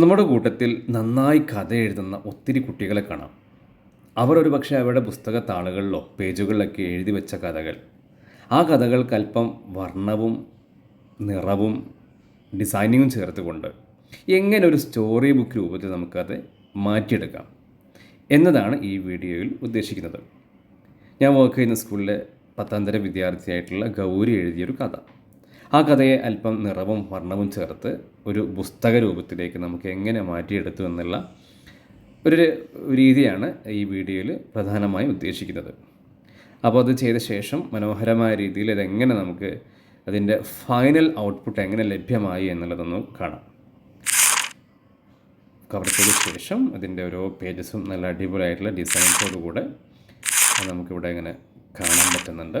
നമ്മുടെ കൂട്ടത്തിൽ നന്നായി കഥ എഴുതുന്ന ഒത്തിരി കുട്ടികളെ കാണാം. അവർ ഒരു പക്ഷേ അവരുടെ പുസ്തക താളുകളിലോ പേജുകളിലൊക്കെ എഴുതി വെച്ച കഥകൾ. ആ കഥകൾക്ക് അല്പം വർണവും നിറവും ഡിസൈനിങ്ങും ചേർത്തുകൊണ്ട് എങ്ങനെ ഒരു സ്റ്റോറി ബുക്ക് രൂപത്തിൽ നമുക്കത് മാറ്റിയെടുക്കാം എന്നതാണ് ഈ വീഡിയോയിൽ ഉദ്ദേശിക്കുന്നത്. ഞാൻ വർക്ക് ചെയ്യുന്ന സ്കൂളിലെ പത്താം തരം വിദ്യാർത്ഥിയായിട്ടുള്ള ഗൗരി എഴുതിയൊരു കഥ. ആ കഥയെ അല്പം നിറവും വർണവും ചേർത്ത് ഒരു പുസ്തക രൂപത്തിലേക്ക് നമുക്ക് എങ്ങനെ മാറ്റിയെടുത്തു എന്നുള്ള ഒരു രീതിയാണ് ഈ വീഡിയോയിൽ പ്രധാനമായും ഉദ്ദേശിക്കുന്നത്. അപ്പോൾ അത് ചെയ്ത ശേഷം മനോഹരമായ രീതിയിൽ ഇതെങ്ങനെ നമുക്ക് അതിന്റെ ഫൈനൽ ഔട്ട്പുട്ട് എങ്ങനെ ലഭ്യമായി എന്നുള്ളതൊന്ന് കാണാം. കവർ ചെയ്ത ശേഷം അതിന്റെ ഓരോ പേജസും നല്ല അടിപൊളിയായിട്ടുള്ള ഡിസൈൻസോട് കൂടെ അത് നമുക്കിവിടെ ഇങ്ങനെ കാണാൻ പറ്റുന്നുണ്ട്.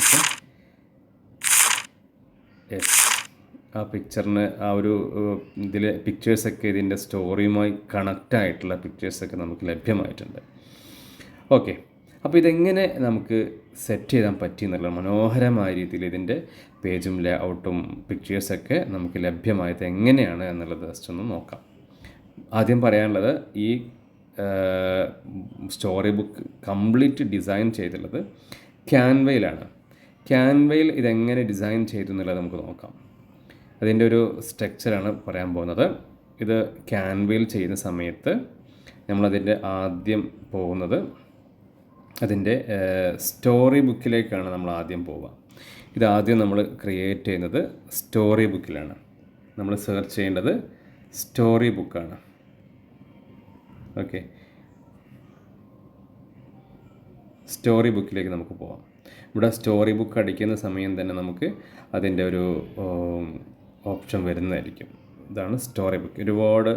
ഓക്കെ. ആ പിക്ചറിന് ആ ഒരു ഇതിൽ പിക്ചേഴ്സൊക്കെ ഇതിന്റെ സ്റ്റോറിയുമായി കണക്റ്റ് ആയിട്ടുള്ള പിക്ചേഴ്സൊക്കെ നമുക്ക് ലഭ്യമായിട്ടുണ്ട്. ഓക്കെ അപ്പോൾ ഇതെങ്ങനെ നമുക്ക് സെറ്റ് ചെയ്യാൻ പറ്റി എന്നുള്ള മനോഹരമായ രീതിയിൽ ഇതിന്റെ പേജും ലേഔട്ടും പിക്ചേഴ്സൊക്കെ നമുക്ക് ലഭ്യമായത് എങ്ങനെയാണ് എന്നുള്ളത് ജസ്റ്റ് ഒന്ന് നോക്കാം. ആദ്യം പറയാനുള്ളത് ഈ സ്റ്റോറി ബുക്ക് കംപ്ലീറ്റ് ഡിസൈൻ ചെയ്തിട്ടുള്ളത് ക്യാൻവയിലാണ് ക്യാൻവയിൽ ഇതെങ്ങനെ ഡിസൈൻ ചെയ്തു എന്നുള്ളത് നമുക്ക് നോക്കാം. അതിന്റെ ഒരു സ്ട്രക്ചറാണ് പറയാൻ പോകുന്നത്. ഇത് ക്യാൻവയിൽ ചെയ്യുന്ന സമയത്ത് നമ്മളതിന്റെ ആദ്യം പോകുന്നത് അതിന്റെ സ്റ്റോറി ബുക്കിലേക്കാണ് നമ്മൾ ആദ്യം പോവുക. ഇത് ആദ്യം നമ്മൾ ക്രിയേറ്റ് ചെയ്യുന്നത് സ്റ്റോറി ബുക്കിലാണ്. നമ്മൾ സെർച്ച് ചെയ്യേണ്ടത് സ്റ്റോറി ബുക്കാണ്. ഓക്കെ. സ്റ്റോറി ബുക്കിലേക്ക് നമുക്ക് പോവാം. ഇവിടെ സ്റ്റോറി ബുക്ക് അടിക്കുന്ന സമയം തന്നെ നമുക്ക് അതിന്റെ ഒരു ഓപ്ഷൻ വരുന്നതായിരിക്കും. ഇതാണ് സ്റ്റോറി ബുക്ക് ഒരുപാട്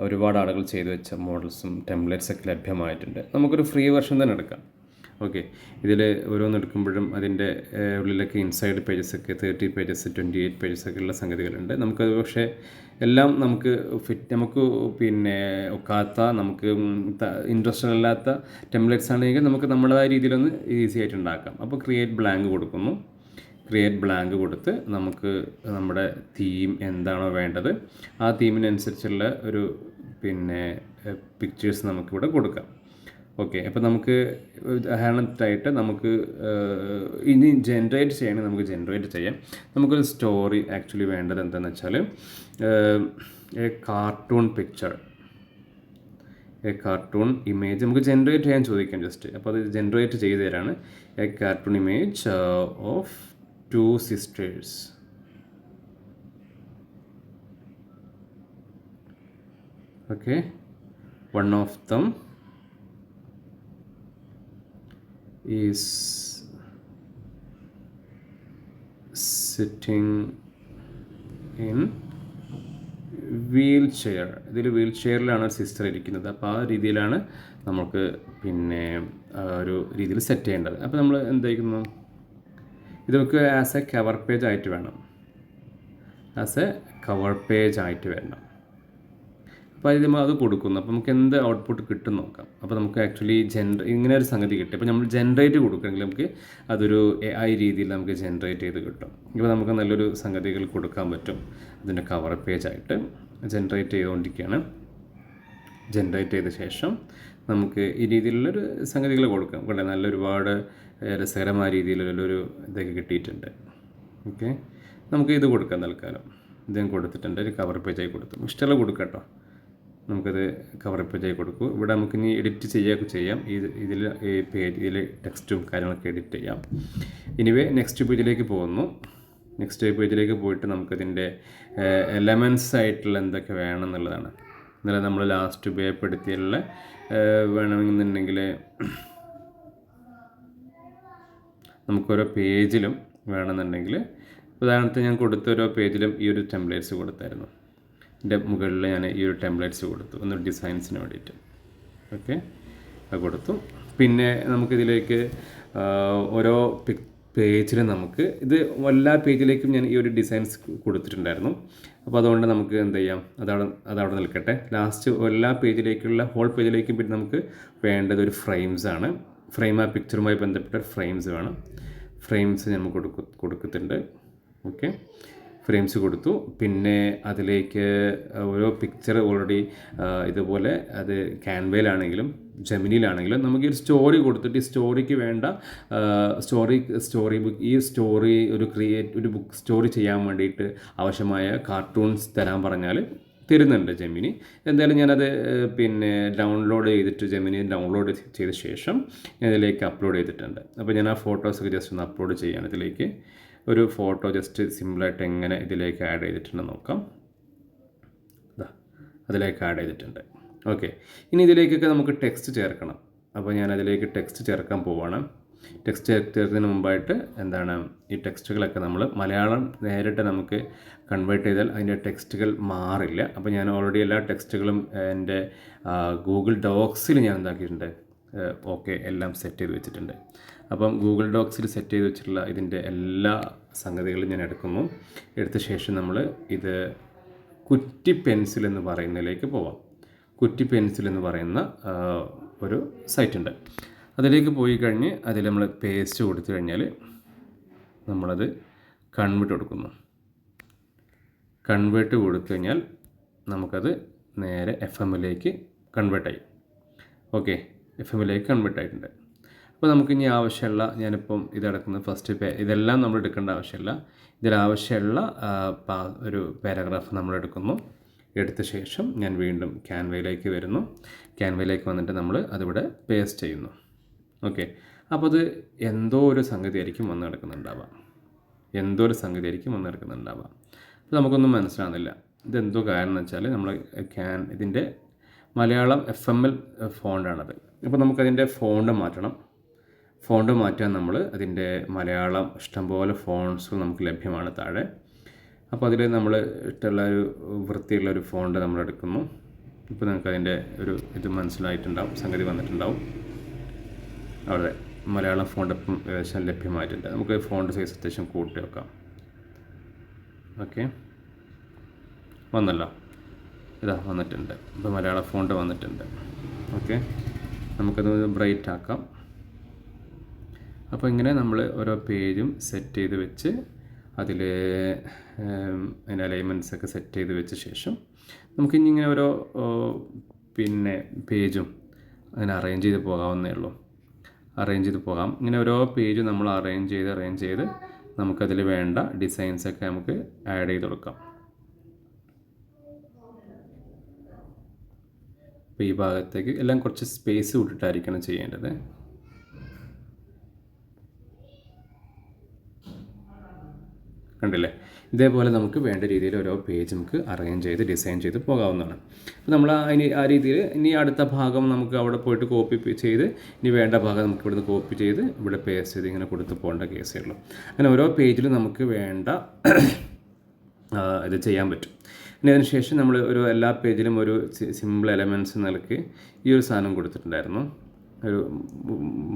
ഒരുപാട് ആളുകൾ ചെയ്തു വെച്ച മോഡൽസും ടെംപ്ലേറ്റ്സൊക്കെ ലഭ്യമായിട്ടുണ്ട്. നമുക്കൊരു ഫ്രീ വെർഷൻ തന്നെ എടുക്കാം. ഓക്കെ. ഇതിൽ ഓരോന്ന് എടുക്കുമ്പോഴും അതിന്റെ ഉള്ളിലൊക്കെ ഇൻസൈഡ് പേജസ് ഒക്കെ thirty pages twenty eight pages ഒക്കെ ഉള്ള സംഗതികളുണ്ട്. നമുക്കത് പക്ഷേ എല്ലാം നമുക്ക് ഫിറ്റ് നമുക്ക് പിന്നെ ഒക്കാത്ത നമുക്ക് ഇൻട്രസ്റ്റ് അല്ലാത്ത ടെംപ്ലേറ്റ്സ് ആണെങ്കിൽ നമുക്ക് നമ്മുടേതായ രീതിയിലൊന്ന് ഈസി ആയിട്ട് ഉണ്ടാക്കാം. അപ്പോൾ ക്രിയേറ്റ് ബ്ലാങ്ക് കൊടുക്കുന്നു. ക്രിയേറ്റ് ബ്ലാങ്ക് കൊടുത്ത് നമുക്ക് നമ്മുടെ തീം എന്താണോ വേണ്ടത് ആ തീമിനനുസരിച്ചുള്ള ഒരു പിന്നെ പിക്ചേഴ്സ് നമുക്കിവിടെ കൊടുക്കാം. ഓക്കെ അപ്പോൾ നമുക്ക് ഉദാഹരണത്തായിട്ട് നമുക്ക് ഇനി ജനറേറ്റ് ചെയ്യണമെങ്കിൽ നമുക്ക് ജനറേറ്റ് ചെയ്യാം. നമുക്കൊരു സ്റ്റോറി ആക്ച്വലി വേണ്ടത് എന്താണെന്ന് വെച്ചാൽ a cartoon picture. A cartoon image നമുക്ക് ജനറേറ്റ് ചെയ്യാൻ ചോദിക്കാം ജസ്റ്റ്. അപ്പോൾ അത് ജനറേറ്റ് ചെയ്ത് തരാണ്. A cartoon image of two sisters. Okay one of them is sitting in wheelchair ഇതിൽ വീൽ ചെയറിലാണ് സിസ്റ്റർ ഇരിക്കുന്നത്. അപ്പോൾ ആ രീതിയിലാണ് നമുക്ക് പിന്നെ ഒരു രീതിയിൽ സെറ്റ് ചെയ്യേണ്ടത്. അപ്പോൾ നമ്മൾ എന്തായിരിക്കുന്നു ഇതൊക്കെ ആസ് എ കവർ പേജ് ആയിട്ട് വേണം. ആസ് എ കവർ പേജ് ആയിട്ട് വരണം അപ്പോൾ നമ്മൾ അത് കൊടുക്കുന്നു. അപ്പോൾ നമുക്ക് എന്ത് ഔട്ട്പുട്ട് കിട്ടും നോക്കാം. അപ്പോൾ നമുക്ക് ആക്ച്വലി ജനറേ ഇങ്ങനെ ഒരു സംഗതി കിട്ടും. അപ്പോൾ നമ്മൾ ജനറേറ്റ് കൊടുക്കുകയാണെങ്കിൽ നമുക്ക് അതൊരു എ ഐ രീതിയിൽ നമുക്ക് ജനറേറ്റ് ചെയ്ത് കിട്ടും. ഇപ്പോൾ നമുക്ക് നല്ലൊരു സംഗതികൾ കൊടുക്കാൻ പറ്റും. അതിന്റെ കവർ പേജ് ആയിട്ട് ജനറേറ്റ് ചെയ്തുകൊണ്ടിരിക്കുകയാണ്. ജനറേറ്റ് ചെയ്ത ശേഷം നമുക്ക് ഈ രീതിയിലുള്ളൊരു സംഗതികൾ കൊടുക്കാം. കൂടെ നല്ല ഒരുപാട് രസകരമായ രീതിയിലുള്ളൊരു ഇതൊക്കെ കിട്ടിയിട്ടുണ്ട്. ഓക്കെ നമുക്ക് ഇത് കൊടുക്കാം തൽക്കാലം. ഇതും കൊടുത്തിട്ടുണ്ട്. ഒരു കവർ പേജായി കൊടുത്തു. ഇഷ്ടമുള്ള കൊടുക്കാം കേട്ടോ. നമുക്കത് കവറപ്പ് ചെയ്ത് കൊടുക്കും. ഇവിടെ നമുക്ക് ഇനി എഡിറ്റ് ചെയ്യുകയൊക്കെ ചെയ്യാം. ഇത് ഇതിൽ ഈ പേജ് ഇതിൽ ടെക്സ്റ്റും കാര്യങ്ങളൊക്കെ എഡിറ്റ് ചെയ്യാം. ഇനിവേ നെക്സ്റ്റ് പേജിലേക്ക് പോകുന്നു. നെക്സ്റ്റ് പേജിലേക്ക് പോയിട്ട് നമുക്കതിന്റെ എലമെൻസ് ആയിട്ടുള്ള എന്തൊക്കെ വേണം എന്നുള്ളതാണ്. ഇന്നലെ നമ്മൾ ലാസ്റ്റ് ഉപയോഗപ്പെടുത്തിയുള്ള വേണമെന്നുണ്ടെങ്കിൽ നമുക്കോരോ പേജിലും വേണമെന്നുണ്ടെങ്കിൽ ഉദാഹരണത്തിന് ഞാൻ കൊടുത്ത ഓരോ പേജിലും ഈ ഒരു ടെംപ്ലേറ്റ്സ് കൊടുത്തായിരുന്നു. എന്റെ മുകളിൽ ഞാൻ ഈ ഒരു ടെംപ്ലേറ്റ്സ് കൊടുത്തു. ഒന്ന് ഡിസൈൻസിന് വേണ്ടിയിട്ട്. ഓക്കെ അത് കൊടുത്തു. പിന്നെ നമുക്കിതിലേക്ക് ഓരോ പേജിൽ നമുക്ക് ഇത് എല്ലാ പേജിലേക്കും ഞാൻ ഈ ഒരു ഡിസൈൻസ് കൊടുത്തിട്ടുണ്ടായിരുന്നു. അപ്പോൾ അതുകൊണ്ട് നമുക്ക് എന്ത് ചെയ്യാം? അതവിടെ അതവിടെ നിൽക്കട്ടെ. ലാസ്റ്റ് എല്ലാ പേജിലേക്കുള്ള ഹോൾ പേജിലേക്കും പിന്നെ നമുക്ക് വേണ്ടത് ഒരു ഫ്രെയിംസ് ആണ്. ഫ്രെയിം ആ പിക്ചറുമായി ബന്ധപ്പെട്ട ഫ്രെയിംസ് വേണം. ഫ്രെയിംസ് നമുക്ക് കൊടുക്കു കൊടുക്കുന്നുണ്ട്. ഓക്കെ ഫ്രെയിംസ് കൊടുത്തു. പിന്നെ അതിലേക്ക് ഓരോ പിക്ചർ ഓൾറെഡി ഇതുപോലെ അത് ക്യാൻവയിലാണെങ്കിലും ജെമിനിയിലാണെങ്കിലും നമുക്ക് ഒരു സ്റ്റോറി കൊടുത്തിട്ട് ഈ സ്റ്റോറിക്ക് വേണ്ട സ്റ്റോറി സ്റ്റോറി ബുക്ക് ഈ സ്റ്റോറി ഒരു ക്രിയേറ്റ് ഒരു ബുക്ക് സ്റ്റോറി ചെയ്യാൻ വേണ്ടിയിട്ട് ആവശ്യമായ കാർട്ടൂൺസ് തരാൻ പറഞ്ഞാൽ തരുന്നുണ്ട് ജെമിനി. എന്തായാലും ഞാനത് പിന്നെ ഡൗൺലോഡ് ചെയ്തിട്ട് ജെമിനി ഡൗൺലോഡ് ചെയ്ത ശേഷം ഞാൻ ഇതിലേക്ക് അപ്ലോഡ് ചെയ്തിട്ടുണ്ട്. അപ്പോൾ ഞാൻ ആ ഫോട്ടോസൊക്കെ ജസ്റ്റ് ഒന്ന് അപ്ലോഡ് ചെയ്യാണ് ഇതിലേക്ക്. ഒരു ഫോട്ടോ ജസ്റ്റ് സിമ്പിളായിട്ട് എങ്ങനെ ഇതിലേക്ക് ആഡ് ചെയ്തിട്ടുണ്ടെന്ന് നോക്കാം. അതിലേക്ക് ആഡ് ചെയ്തിട്ടുണ്ട്. ഓക്കെ ഇനി ഇതിലേക്കൊക്കെ നമുക്ക് ടെക്സ്റ്റ് ചേർക്കണം. അപ്പോൾ ഞാൻ അതിലേക്ക് ടെക്സ്റ്റ് ചേർക്കാൻ പോവാണ്. ടെക്സ്റ്റ് ചേർക്കുന്നതിന് മുമ്പായിട്ട് എന്താണ് ഈ ടെക്സ്റ്റുകളൊക്കെ നമ്മൾ മലയാളം നേരിട്ട് നമുക്ക് കൺവേർട്ട് ചെയ്താൽ അതിന്റെ ടെക്സ്റ്റുകൾ മാറില്ല. അപ്പോൾ ഞാൻ ഓൾറെഡി എല്ലാ ടെക്സ്റ്റുകളും എന്റെ ഗൂഗിൾ ഡോക്സിൽ ഞാൻ എന്താക്കിയിട്ടുണ്ട്. ഓക്കെ എല്ലാം സെറ്റ് ചെയ്ത് വെച്ചിട്ടുണ്ട്. അപ്പം ഗൂഗിൾ ഡോക്സിൽ സെറ്റ് ചെയ്ത് വെച്ചിട്ടുള്ള ഇതിന്റെ എല്ലാ സംഗതികളും ഞാൻ എടുക്കുന്നു. എടുത്ത ശേഷം നമ്മൾ ഇത് കുറ്റി പെൻസിൽ എന്ന് പറയുന്നതിലേക്ക് പോവാം. കുറ്റി പെൻസിൽ എന്ന് പറയുന്ന ഒരു സൈറ്റ് ഉണ്ട്. അതിലേക്ക് പോയി കഴിഞ്ഞ് അതിൽ നമ്മൾ പേസ്റ്റ് കൊടുത്തു കഴിഞ്ഞാൽ നമ്മളത് കൺവേർട്ട് കൊടുക്കുന്നു. കൺവേർട്ട് കൊടുത്തു കഴിഞ്ഞാൽ നമുക്കത് നേരെ എഫ് എമ്മിലേക്ക് കൺവേർട്ടായി. ഓക്കെ എഫ് എമ്മിലേക്ക് കൺവേർട്ട് ആയിട്ടുണ്ട് അപ്പോൾ നമുക്ക് ഇനി ആവശ്യമുള്ള ഞാനിപ്പം ഇതെടുക്കുന്ന ഫസ്റ്റ് പേ ഇതെല്ലാം നമ്മൾ എടുക്കേണ്ട ആവശ്യമില്ല. ഇതിലാവശ്യമുള്ള ഒരു പാരഗ്രാഫ് നമ്മൾ എടുക്കുന്നു. എടുത്ത ശേഷം ഞാൻ വീണ്ടും ക്യാൻവയിലേക്ക് വരുന്നു. ക്യാൻവയിലേക്ക് വന്നിട്ട് നമ്മൾ അതിവിടെ പേസ്റ്റ് ചെയ്യുന്നു. ഓക്കെ അപ്പോൾ അത് എന്തോ ഒരു സംഗതി ആയിരിക്കും വന്ന് കിടക്കുന്നുണ്ടാവാം. എന്തോ ഒരു സംഗതി ആയിരിക്കും വന്ന് കിടക്കുന്നുണ്ടാവാം. അപ്പോൾ നമുക്കൊന്നും മനസ്സിലാകുന്നില്ല ഇതെന്തോ കാരണം എന്ന് വെച്ചാൽ നമ്മൾ ക്യാൻ ഇതിന്റെ മലയാളം എഫ് എം എൽ ഫോണ്ടാണത് അപ്പോൾ നമുക്കതിന്റെ ഫോണ്ട് മാറ്റണം. ഫോണ്ട് മാറ്റാൻ നമ്മൾ അതിന്റെ മലയാളം ഇഷ്ടംപോലെ ഫോൺസ് നമുക്ക് ലഭ്യമാണ് താഴെ. അപ്പോൾ അതിൽ നമ്മൾ ഇഷ്ടമുള്ള ഒരു വൃത്തിയുള്ള ഒരു ഫോണ്ട് നമ്മൾ എടുക്കുന്നു. ഇപ്പോൾ നിങ്ങൾക്ക് അതിന്റെ ഒരു ഇത് മനസ്സിലായിട്ടുണ്ടാവും സംഗതി വന്നിട്ടുണ്ടാവും. അവിടെ മലയാളം ഫോണ്ട് ഇപ്പം ഏകദേശം ലഭ്യമായിട്ടുണ്ട്. നമുക്ക് ഫോണ്ട് സൈസ് അത്യാവശ്യം കൂട്ടി വെക്കാം. ഓക്കെ. വന്നല്ലോ. ഇതാ വന്നിട്ടുണ്ട്. ഇപ്പോൾ മലയാള ഫോണ്ട് വന്നിട്ടുണ്ട്. ഓക്കെ. നമുക്കത് ബ്രൈറ്റ് ആക്കാം. അപ്പോൾ ഇങ്ങനെ നമ്മൾ ഓരോ പേജും സെറ്റ് ചെയ്ത് വെച്ച് അതിൽ അതിന്റെ അലൈൻമെന്റ്സ് ഒക്കെ സെറ്റ് ചെയ്ത് വെച്ച ശേഷം നമുക്കിനി ഇങ്ങനെ ഓരോ പിന്നെ പേജും അങ്ങനെ അറേഞ്ച് ചെയ്ത് പോകാവുന്നേ ഉള്ളൂ. അറേഞ്ച് ചെയ്ത് പോകാം. ഇങ്ങനെ ഓരോ പേജും നമ്മൾ അറേഞ്ച് ചെയ്ത് അറേഞ്ച് ചെയ്ത് നമുക്കതിൽ വേണ്ട ഡിസൈൻസ് ഒക്കെ നമുക്ക് ആഡ് ചെയ്ത് കൊടുക്കാം. അപ്പോൾ ഈ ഭാഗത്തേക്ക് എല്ലാം കുറച്ച് സ്പേസ് വിട്ടിട്ടായിരിക്കണം ചെയ്യേണ്ടത്. കണ്ടില്ലേ? ഇതേപോലെ നമുക്ക് വേണ്ട രീതിയിൽ ഓരോ പേജ് നമുക്ക് അറേഞ്ച് ചെയ്ത് ഡിസൈൻ ചെയ്ത് പോകാവുന്നതാണ്. അപ്പോൾ നമ്മൾ അതിന് ആ രീതിയിൽ ഇനി അടുത്ത ഭാഗം നമുക്ക് അവിടെ പോയിട്ട് കോപ്പി ചെയ്ത് ഇനി വേണ്ട ഭാഗം നമുക്ക് ഇവിടുന്ന് കോപ്പി ചെയ്ത് ഇവിടെ പേസ്റ്റ് ചെയ്ത് ഇങ്ങനെ കൊടുത്ത് പോകേണ്ട കേസേ ഉള്ളൂ. അങ്ങനെ ഓരോ പേജിലും നമുക്ക് വേണ്ട ഇത് ചെയ്യാൻ പറ്റും. ഇനി അതിനുശേഷം നമ്മൾ ഒരു എല്ലാ പേജിലും ഒരു സിമ്പിൾ എലമെന്റ്സ് നിലയ്ക്ക് ഈ ഒരു സാധനം കൊടുത്തിട്ടുണ്ടായിരുന്നു. ഒരു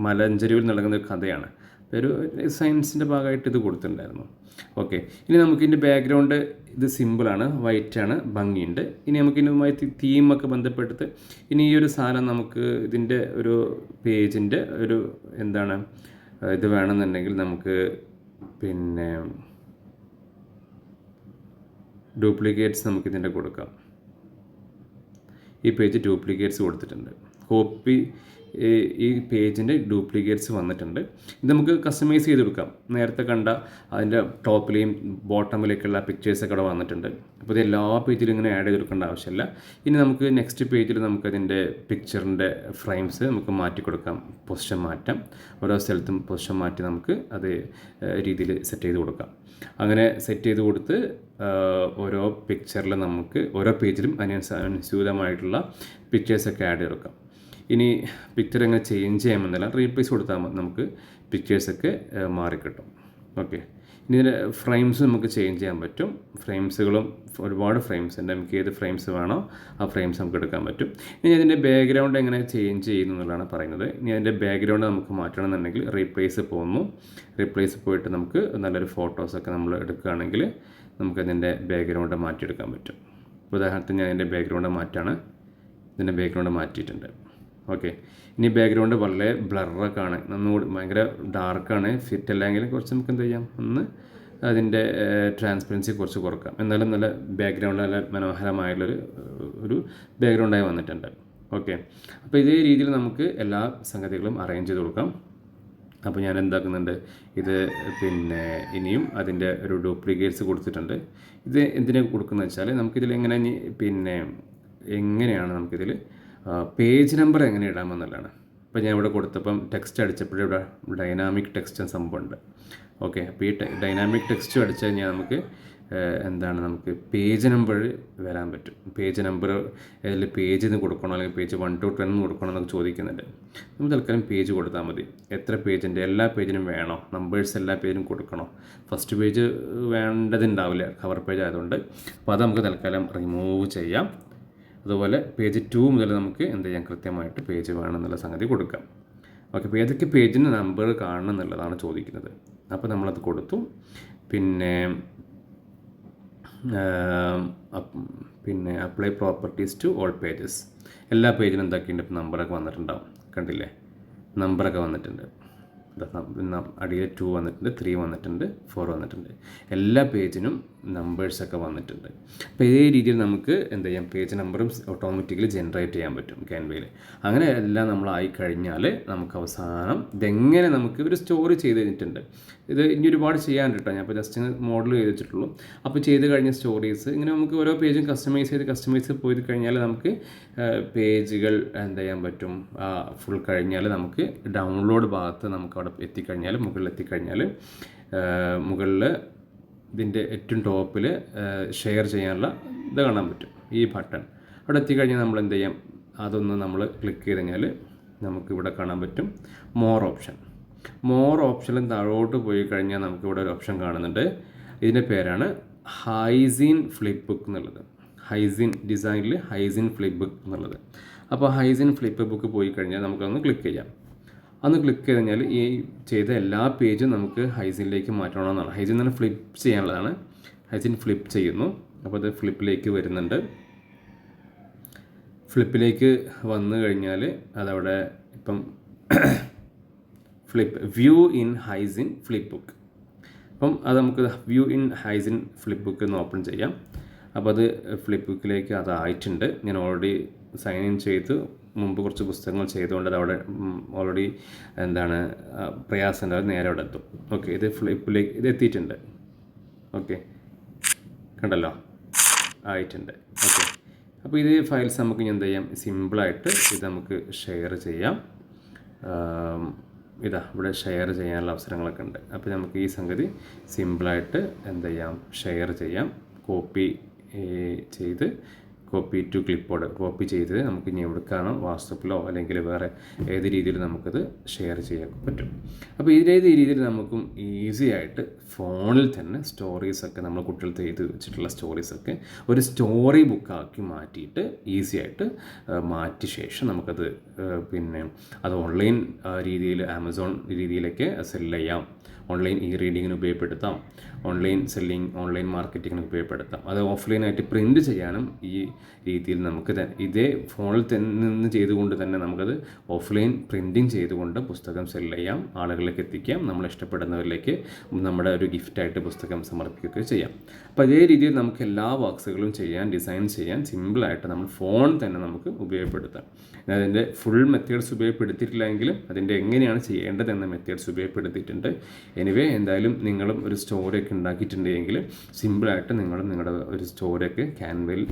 മലഞ്ചരിവിൽ നടക്കുന്ന ഒരു കഥയാണ്. ഒരു സയൻസിന്റെ ഭാഗമായിട്ട് ഇത് കൊടുത്തിട്ടുണ്ടായിരുന്നു. ഓക്കെ ഇനി നമുക്ക് ബാക്ക്ഗ്രൗണ്ട് ഇത് സിമ്പിളാണ് വൈറ്റാണ് ഭംഗിയുണ്ട്. ഇനി നമുക്ക് ഇതുമായി തീമൊക്കെ ബന്ധപ്പെടുത്ത് ഇനി ഈ ഒരു സാധനം നമുക്ക് ഇതിന്റെ ഒരു പേജിന്റെ ഒരു എന്താണ് ഇത് വേണമെന്നുണ്ടെങ്കിൽ നമുക്ക് പിന്നെ ഡ്യൂപ്ലിക്കേറ്റ്സ് നമുക്കിതിന്റെ കൊടുക്കാം. ഈ പേജ് ഡ്യൂപ്ലിക്കേറ്റ്സ് കൊടുത്തിട്ടുണ്ട്. കോപ്പി ഈ പേജിന്റെ ഡ്യൂപ്ലിക്കേറ്റ്സ് വന്നിട്ടുണ്ട്. ഇത് നമുക്ക് കസ്റ്റമൈസ് ചെയ്ത് കൊടുക്കാം. നേരത്തെ കണ്ട അതിന്റെ ടോപ്പിലെയും ബോട്ടമിലേക്കുള്ള പിക്ചേഴ്സൊക്കെ അവിടെ വന്നിട്ടുണ്ട്. അപ്പോൾ ഇത് എല്ലാ പേജിലും ഇങ്ങനെ ആഡ് ചെയ്ത് കൊടുക്കേണ്ട ആവശ്യമില്ല. ഇനി നമുക്ക് നെക്സ്റ്റ് പേജിൽ നമുക്ക് അതിന്റെ പിക്ചറിന്റെ ഫ്രെയിംസ് നമുക്ക് മാറ്റി കൊടുക്കാം. പൊസിഷൻ മാറ്റാം. ഓരോ സ്ഥലത്തും പൊസിഷൻ മാറ്റി നമുക്ക് അത് രീതിയിൽ സെറ്റ് ചെയ്ത് കൊടുക്കാം. അങ്ങനെ സെറ്റ് ചെയ്ത് കൊടുത്ത് ഓരോ പിക്ചറിൽ നമുക്ക് ഓരോ പേജിലും അതിനനുസ അനുസൃതമായിട്ടുള്ള പിക്ചേഴ്സൊക്കെ ആഡ് ചെയ്ത് കൊടുക്കാം ഇനി പിക്ചർ എങ്ങനെ ചേഞ്ച് ചെയ്യാമെന്നല്ല റീപ്ലേസ് കൊടുത്താൽ നമുക്ക് പിക്ചേഴ്സൊക്കെ മാറിക്കിട്ടും. ഓക്കെ ഇനി ഇതിന്റെ ഫ്രെയിംസ് നമുക്ക് ചേഞ്ച് ചെയ്യാൻ പറ്റും. ഫ്രെയിംസുകളും ഒരുപാട് ഫ്രെയിംസ് ഉണ്ട്. നമുക്ക് ഏത് ഫ്രെയിംസ് വേണോ ആ ഫ്രെയിംസ് നമുക്ക് എടുക്കാൻ പറ്റും. ഇനി അതിന്റെ ബാക്ക്ഗ്രൗണ്ട് എങ്ങനെ ചേഞ്ച് ചെയ്യുന്നു എന്നുള്ളതാണ് പറയുന്നത്. ഇനി അതിന്റെ ബാക്ക്ഗ്രൗണ്ട് നമുക്ക് മാറ്റണം എന്നുണ്ടെങ്കിൽ റീപ്ലേസ് പോകുന്നു. റീപ്ലേസ് പോയിട്ട് നമുക്ക് നല്ലൊരു ഫോട്ടോസൊക്കെ നമ്മൾ എടുക്കുകയാണെങ്കിൽ നമുക്കതിന്റെ ബാക്ക്ഗ്രൗണ്ട് മാറ്റിയെടുക്കാൻ പറ്റും. ഉദാഹരണത്തിന് ഞാൻ അതിന്റെ ബാക്ക്ഗ്രൗണ്ട് മാറ്റാണ്. ഇതിന്റെ ബാക്ക്ഗ്രൗണ്ട് മാറ്റിയിട്ടുണ്ട്. ഓക്കെ ഇനി ബാക്ക്ഗ്രൗണ്ട് വളരെ ബ്ലറൊക്കെ ആണ് നന്നുകൂടി ഭയങ്കര ഡാർക്കാണ് ഫിറ്റ് അല്ലെങ്കിൽ കുറച്ച് നമുക്ക് എന്ത് ചെയ്യാം? ഒന്ന് അതിന്റെ ട്രാൻസ്പെറൻസി കുറച്ച് കുറക്കാം. എന്നാലും നല്ല ബാക്ക്ഗ്രൗണ്ട് നല്ല മനോഹരമായുള്ളൊരു ഒരു ബാക്ക്ഗ്രൗണ്ടായി വന്നിട്ടുണ്ട്. ഓക്കെ അപ്പോൾ ഇതേ രീതിയിൽ നമുക്ക് എല്ലാ സംഗതികളും അറേഞ്ച് ചെയ്ത് കൊടുക്കാം. അപ്പോൾ ഞാൻ എന്താക്കുന്നുണ്ട്? ഇത് പിന്നെ ഇനിയും അതിന്റെ ഒരു ഡ്യൂപ്ലിക്കേറ്റ്സ് കൊടുത്തിട്ടുണ്ട്. ഇത് എന്തിനാണ് കൊടുക്കുന്നത് വെച്ചാൽ നമുക്കിതിൽ എങ്ങനെ പിന്നെ എങ്ങനെയാണ് നമുക്കിതിൽ പേജ് നമ്പർ എങ്ങനെ ഇടാമെന്നുള്ളതാണ് ഇപ്പോൾ ഞാൻ ഇവിടെ കൊടുത്തപ്പം ടെക്സ്റ്റ് അടിച്ചപ്പോഴും ഇവിടെ ഡൈനാമിക് ടെക്സ്റ്റ് സംഭവമുണ്ട് ഓക്കെ അപ്പോൾ ഈ ഡൈനാമിക് ടെക്സ്റ്റ് അടിച്ചു കഴിഞ്ഞാൽ നമുക്ക് എന്താണ് നമുക്ക് പേജ് നമ്പർ വരാൻ പറ്റും. പേജ് നമ്പർ അതിൽ പേജ് എന്ന് കൊടുക്കണോ അല്ലെങ്കിൽ പേജ് വൺ ടു ടെൻ കൊടുക്കണോ എന്നൊക്കെ ചോദിക്കുന്നുണ്ട്. നമ്മൾ തൽക്കാലം പേജ് കൊടുത്താൽ മതി. എത്ര പേജിന്റെ എല്ലാ പേജിനും വേണോ നമ്പേഴ്സ് എല്ലാ പേജിനും കൊടുക്കണോ. ഫസ്റ്റ് പേജ് വേണ്ടതുണ്ടാവില്ല കവർ പേജ് ആയതുകൊണ്ട്. അപ്പോൾ അത് നമുക്ക് തൽക്കാലം റിമൂവ് ചെയ്യാം. അതുപോലെ പേജ് ടു മുതൽ നമുക്ക് എന്ത് ചെയ്യാം? കൃത്യമായിട്ട് പേജ് വേണമെന്നുള്ള സംഗതി കൊടുക്കാം. ഓക്കെ അപ്പോൾ ഏതൊക്കെ പേജിന് നമ്പർ കാണണം എന്നുള്ളതാണ് ചോദിക്കുന്നത്. അപ്പോൾ നമ്മളത് കൊടുത്തു. പിന്നെ പിന്നെ apply properties to all pages എല്ലാ പേജിനും എന്തൊക്കെയുണ്ട് ഇപ്പം നമ്പറൊക്കെ വന്നിട്ടുണ്ടാവും. കണ്ടില്ലേ? നമ്പറൊക്കെ വന്നിട്ടുണ്ട്. അടിയിൽ ടു വന്നിട്ടുണ്ട് ത്രീ വന്നിട്ടുണ്ട് ഫോർ വന്നിട്ടുണ്ട്. എല്ലാ പേജിനും നമ്പേഴ്സൊക്കെ വന്നിട്ടുണ്ട്. അപ്പോൾ ഇതേ രീതിയിൽ നമുക്ക് എന്ത് ചെയ്യാം? പേജ് നമ്പറും ഓട്ടോമാറ്റിക്കലി ജനറേറ്റ് ചെയ്യാൻ പറ്റും ക്യാൻവയിൽ അങ്ങനെ എല്ലാം നമ്മളായി കഴിഞ്ഞാൽ നമുക്ക് അവസാനം ഇതെങ്ങനെ നമുക്ക് ഒരു സ്റ്റോറി ചെയ്ത് കഴിഞ്ഞിട്ടുണ്ട്. ഇത് ഇനി ഒരുപാട് ചെയ്യാൻ കേട്ടോ ഞാൻ ഇപ്പോൾ ജസ്റ്റ് മോഡൽ ചെയ്ത് വെച്ചിട്ടുള്ളൂ. അപ്പോൾ ചെയ്ത് കഴിഞ്ഞ സ്റ്റോറീസ് ഇങ്ങനെ നമുക്ക് ഓരോ പേജും കസ്റ്റമൈസ് ചെയ്ത് കസ്റ്റമൈസ് പോയി കഴിഞ്ഞാൽ നമുക്ക് പേജുകൾ എന്ത് ചെയ്യാൻ പറ്റും? ഫുൾ കഴിഞ്ഞാൽ നമുക്ക് ഡൗൺലോഡ് ഭാഗത്ത് നമുക്ക് അവിടെ എത്തിക്കഴിഞ്ഞാൽ മുകളിൽ എത്തിക്കഴിഞ്ഞാൽ മുകളിൽ ഇതിന്റെ ഏറ്റവും ടോപ്പിൽ ഷെയർ ചെയ്യാനുള്ള ഇത് കാണാൻ പറ്റും ഈ ബട്ടൺ. അവിടെ എത്തിക്കഴിഞ്ഞാൽ നമ്മൾ എന്ത് ചെയ്യാം? അതൊന്ന് നമ്മൾ ക്ലിക്ക് ചെയ്ത് കഴിഞ്ഞാൽ നമുക്കിവിടെ കാണാൻ പറ്റും മോർ ഓപ്ഷൻ. മോർ ഓപ്ഷനിൽ താഴോട്ട് പോയി കഴിഞ്ഞാൽ നമുക്കിവിടെ ഒരു ഓപ്ഷൻ കാണുന്നുണ്ട്. ഇതിന്റെ പേരാണ് ഹൈസീൻ ഫ്ലിപ്പ് ബുക്ക് എന്നുള്ളത്. ഹൈസീൻ ഡിസൈനിൽ ഹൈസീൻ ഫ്ലിപ്പ് ബുക്ക് എന്നുള്ളത്. അപ്പോൾ ഹൈസിൻ ഫ്ലിപ്പ് ബുക്ക് പോയി കഴിഞ്ഞാൽ നമുക്കൊന്ന് ക്ലിക്ക് ചെയ്യാം. അന്ന് ക്ലിക്ക് ചെയ്ത് കഴിഞ്ഞാൽ ഈ ചെയ്ത എല്ലാ പേജും നമുക്ക് ഹൈസിനിലേക്ക് മാറ്റണമെന്നാണ്. ഹൈസിൻ തന്നെ ഫ്ലിപ്പ് ചെയ്യാനുള്ളതാണ്. ഹൈസിൻ ഫ്ലിപ്പ് ചെയ്യുന്നു. അപ്പോൾ അത് ഫ്ലിപ്പിലേക്ക് വരുന്നുണ്ട്. ഫ്ലിപ്പിലേക്ക് വന്നു കഴിഞ്ഞാൽ അതവിടെ ഇപ്പം flip view in Heyzine flip book അപ്പം അത് നമുക്ക് view in Heyzine flip book എന്ന് ഓപ്പൺ ചെയ്യാം. അപ്പോൾ അത് ഫ്ലിപ്പ് ബുക്കിലേക്ക് അതായിട്ടുണ്ട് ഞാൻ ഓൾറെഡി സൈൻ ഇൻ ചെയ്ത്. മുമ്പ് കുറച്ച് പുസ്തകങ്ങൾ ചെയ്തുകൊണ്ട് അത് അവിടെ ഓൾറെഡി എന്താണ് പ്രയാസം ഉണ്ടാവും നേരെ അവിടെ എത്തും. ഓക്കെ ഇത് ഫ്ലിപ്പിലേക്ക് ഇത് എത്തിയിട്ടുണ്ട്. ഓക്കെ കണ്ടല്ലോ? ആയിട്ടുണ്ട്. ഓക്കെ അപ്പോൾ ഇത് ഫയൽസ് നമുക്ക് ഇനി എന്ത് ചെയ്യാം? സിമ്പിളായിട്ട് ഇത് നമുക്ക് ഷെയർ ചെയ്യാം. ഇതാ ഇവിടെ ഷെയർ ചെയ്യാനുള്ള അവസരങ്ങളൊക്കെ ഉണ്ട്. അപ്പോൾ നമുക്ക് ഈ സംഗതി സിമ്പിളായിട്ട് എന്ത് ചെയ്യാം? ഷെയർ ചെയ്യാം. കോപ്പി ചെയ്ത് copy to clipboard copy ചെയ്ത് നമുക്ക് ഇനി എവിടേക്കാണോ വാട്സപ്പിലോ അല്ലെങ്കിൽ വേറെ ഏത് രീതിയിൽ നമുക്കത് ഷെയർ ചെയ്യാൻ പറ്റും. അപ്പോൾ ഇതിലേത് രീതിയിൽ നമുക്കും ഈസി ആയിട്ട് ഫോണിൽ തന്നെ സ്റ്റോറീസൊക്കെ നമ്മൾ കുട്ടികൾ ചെയ്ത് വെച്ചിട്ടുള്ള സ്റ്റോറീസൊക്കെ ഒരു സ്റ്റോറി ബുക്കാക്കി മാറ്റിയിട്ട് ഈസി ആയിട്ട് മാറ്റിയ ശേഷം നമുക്കത് പിന്നെ അത് ഓൺലൈൻ രീതിയിൽ ആമസോൺ രീതിയിലൊക്കെ സെൽ ചെയ്യാം. ഓൺലൈൻ ഈ റീഡിങ്ങിന് ഉപയോഗപ്പെടുത്താം. ഓൺലൈൻ സെല്ലിംഗ് ഓൺലൈൻ മാർക്കറ്റിങ്ങിന് ഉപയോഗപ്പെടുത്താം. അത് ഓഫ്ലൈനായിട്ട് പ്രിന്റ് ചെയ്യാനും ഈ രീതിയിൽ നമുക്ക് ഇതേ ഫോണിൽ നിന്ന് ചെയ്തുകൊണ്ട് തന്നെ നമുക്കത് ഓഫ്ലൈൻ പ്രിന്റിങ് ചെയ്തുകൊണ്ട് പുസ്തകം സെൽ ചെയ്യാം ആളുകളിലേക്ക് എത്തിക്കാം നമ്മൾ ഇഷ്ടപ്പെടുന്നവരിലേക്ക് നമ്മുടെ ഒരു ഗിഫ്റ്റായിട്ട് പുസ്തകം സമർപ്പിക്കുകയൊക്കെ ചെയ്യാം. അപ്പോൾ അതേ രീതിയിൽ നമുക്ക് എല്ലാ വർക്ക്സുകളും ചെയ്യാൻ ഡിസൈൻ ചെയ്യാൻ സിമ്പിളായിട്ട് നമ്മൾ ഫോൺ തന്നെ നമുക്ക് ഉപയോഗപ്പെടുത്താം. അതിന്റെ ഫുൾ മെത്തേഡ്സ് ഉപയോഗപ്പെടുത്തിയിട്ടില്ലെങ്കിലും അതിന്റെ എങ്ങനെയാണ് ചെയ്യേണ്ടതെന്ന മെത്തേഡ്സ് ഉപയോഗപ്പെടുത്തിയിട്ടുണ്ട്. എനിവേ എന്തായാലും നിങ്ങളും ഒരു സ്റ്റോറിയൊക്കെ ഉണ്ടാക്കിയിട്ടുണ്ടെങ്കിൽ സിമ്പിളായിട്ട് നിങ്ങൾ നിങ്ങളുടെ ഒരു സ്റ്റോറിയൊക്കെ ക്യാൻവയിൽ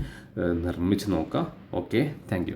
നിർമ്മിച്ച് നോക്കുക. Okay thank